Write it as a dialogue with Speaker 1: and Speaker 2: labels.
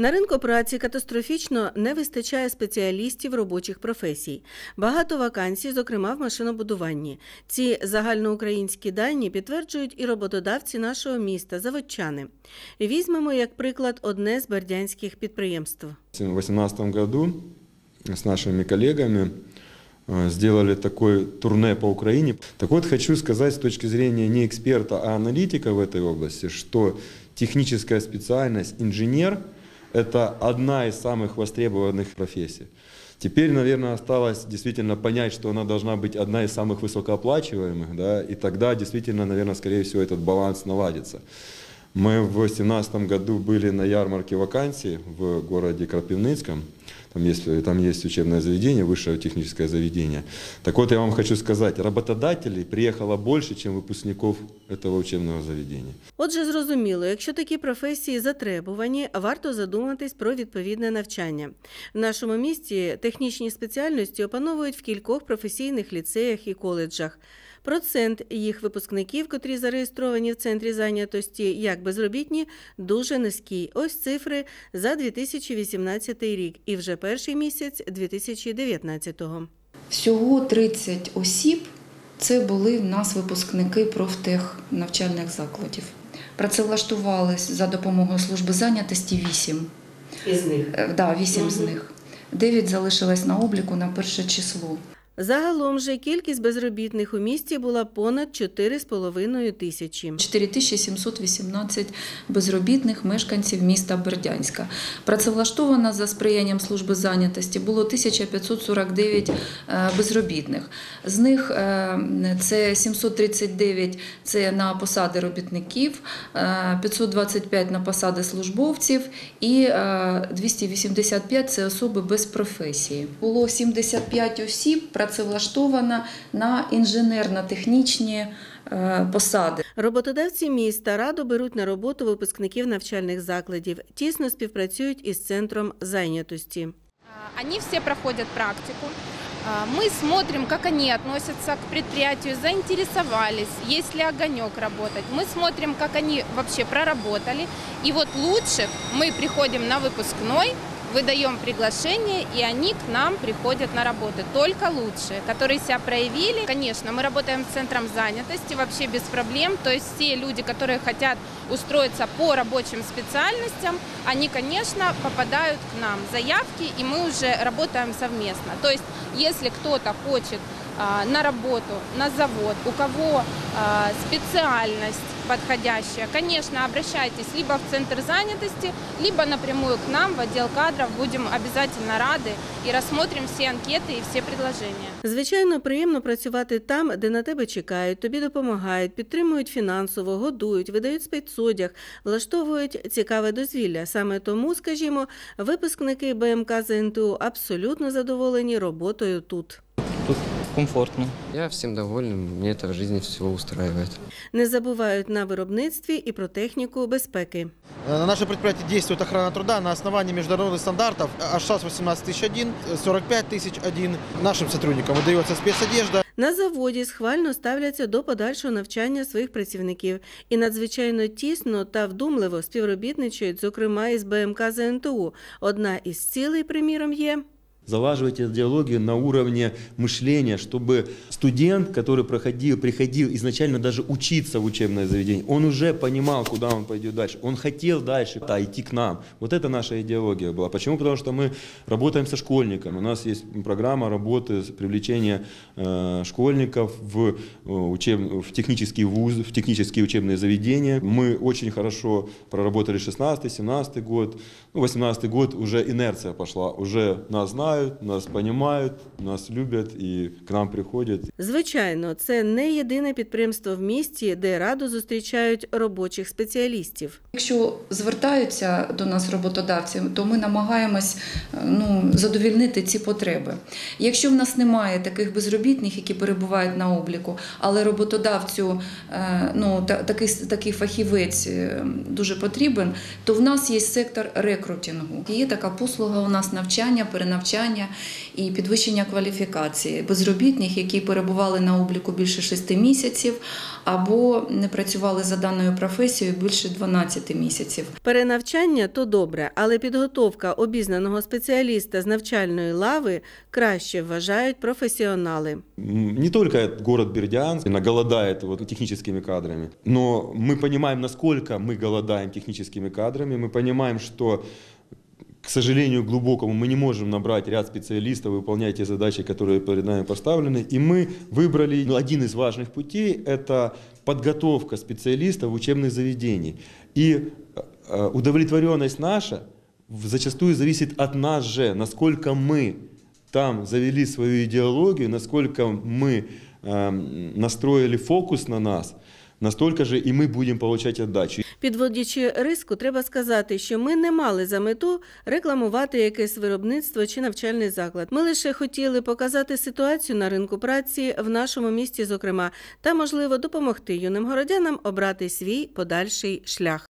Speaker 1: На ринку праці катастрофічно не вистачає спеціалістів робочих професій. Багато вакансій, зокрема в машинобудуванні. Ці загальноукраїнські дані підтверджують і роботодавці нашого міста, заводчани. Візьмемо як приклад одне з бердянських підприємств.
Speaker 2: В 2018 году с нашими коллегами э, сделали такое турне по Украине. Так вот, хочу сказать с точки зрения не эксперта, а аналитика в этой области, что техническая специальность инженер – это одна из самых востребованных профессий. Теперь, наверное, осталось действительно понять, что она должна быть одна из самых высокооплачиваемых, да, и тогда действительно, наверное, скорее всего, этот баланс наладится. Мы в 2017 году были на ярмарке вакансий в городе Крапивницком. Там есть, там есть учебное заведение, высшее техническое заведение. Так вот, я вам хочу сказать, работодателей приехало больше, чем выпускников этого учебного заведения.
Speaker 1: Отже, зрозуміло, якщо такі професії затребувані, варто задуматись про відповідне навчання. В нашому місті технічні спеціальності опановують в кількох професійних ліцеях і коледжах. Процент їх випускників, котрі зареєстровані в центрі зайнятості як безробітні, дуже низький. Ось цифри за 2018 рік і вже перший місяць 2019-го.
Speaker 3: Всього 30 осіб це були в нас випускники профтех навчальних закладів. Працевлаштувались за допомогою служби зайнятості 8.
Speaker 1: Із них
Speaker 3: Е, Да, 8 з них. 9 залишилось на обліку на перше число.
Speaker 1: Загалом же кількість безробітних у місті була понад 4,5 тисячі.
Speaker 3: 4718 безробітних мешканців міста Бердянська. Працевлаштовано за сприянням служби зайнятості було 1549 е, безробітних. З них е, це 739 це на посади робітників, е, 525 на посади службовців і е, 285 це особи без професії. Було 75 осіб працевлаштовано на інженерно-технічні е, посади.
Speaker 1: Роботодавці міста радо беруть на роботу випускників навчальних закладів, тісно співпрацюють із центром зайнятості.
Speaker 4: А, Они все проходят практику. А, Мы смотрим, как они относятся к предприятию, заинтересовались, есть ли огонек работать. Мы смотрим, как они вообще проработали. И вот лучше мы приходим на выпускной, выдаем приглашение, и они к нам приходят на работу. Только лучшие, которые себя проявили. Конечно, мы работаем с центром занятости вообще без проблем. То есть все люди, которые хотят устроиться по рабочим специальностям, они, конечно, попадают к нам заявки, и мы уже работаем совместно. То есть если кто-то хочет а, на работу, на завод, у кого а, специальность подходящая, конечно, обращайтесь либо в центр занятости, либо напрямую к нам в отдел кадров. Будем обязательно рады и рассмотрим все анкеты и все предложения.
Speaker 1: Звичайно, приємно працювати там, де на тебе чекають, тобі допомагають, підтримують фінансово, годують, видають спецодяг, влаштовують цікаве дозвілля. Саме тому, скажімо, випускники БМК ЗНТУ абсолютно задоволені роботою тут.
Speaker 5: Тут комфортно.
Speaker 6: Я всем доволен, мне это в жизни всего устраивает.
Speaker 1: Не забувають на виробництві і про техніку безпеки.
Speaker 7: Э, На нашем предприятии действует охрана труда на основании международных стандартов АШАС 18001, 45001. Нашим сотрудникам выдается спецодежда.
Speaker 1: На заводі схвально ставляться до подальшого навчання своїх працівників і надзвичайно тісно та вдумливо співробітничають, зокрема із БМК ЗНТУ. Одна із цілей, приміром, є
Speaker 2: Залаживать идеологию на уровне мышления, чтобы студент, который проходил, приходил изначально даже учиться в учебное заведение, он уже понимал, куда он пойдет дальше. Он хотел дальше да, идти к нам. Вот это наша идеология была. Почему? Потому что мы работаем со школьниками. У нас есть программа работы с привлечения э, школьников в, э, учеб... в технические вузы, в технические учебные заведения. Мы очень хорошо проработали 16-17 год. Ну, 18 год уже инерция пошла. Уже нас знают, нас понимают, нас любят и к нам приходят.
Speaker 1: Звичайно, це не єдине підприємство в місті, де радо зустрічають робочих спеціалістів.
Speaker 3: Якщо звертаються до нас роботодавці, то ми намагаємось е, ну, задовільнити ці потреби. Якщо в нас немає таких безробітних, які перебувають на обліку, але роботодавцю е, ну, такий, такий фахівець е, дуже потрібен, то в нас є сектор рекрутингу. Є така послуга у нас навчання, перенавчання навчання і підвищення кваліфікації безробітних, які перебували на обліку більше 6 місяців або не працювали за даною професією більше 12 місяців.
Speaker 1: Перенавчання то добре, але підготовка обізнаного спеціаліста з навчальної лави краще вважають професіонали.
Speaker 2: М, Не только этот город Бердянск голодает вот техническими кадрами, но мы понимаем, насколько мы голодаем техническими кадрами, мы понимаем, что к сожалению, глубокому мы не можем набрать ряд специалистов, выполнять те задачи, которые перед нами поставлены. И мы выбрали ну, один из важных путей – это подготовка специалистов в учебных заведениях. И э, удовлетворенность наша зачастую зависит от нас же, насколько мы там завели свою идеологию, насколько мы эм, настроили фокус на нас, настолько же и мы будем получать отдачу.
Speaker 1: Підводячи риску, треба сказати, що ми не мали за мету рекламувати якесь виробництво чи навчальний заклад. Ми лише хотіли показати ситуацію на ринку праці в нашому місті, зокрема, та можливо допомогти юним городянам обрати свій подальший шлях.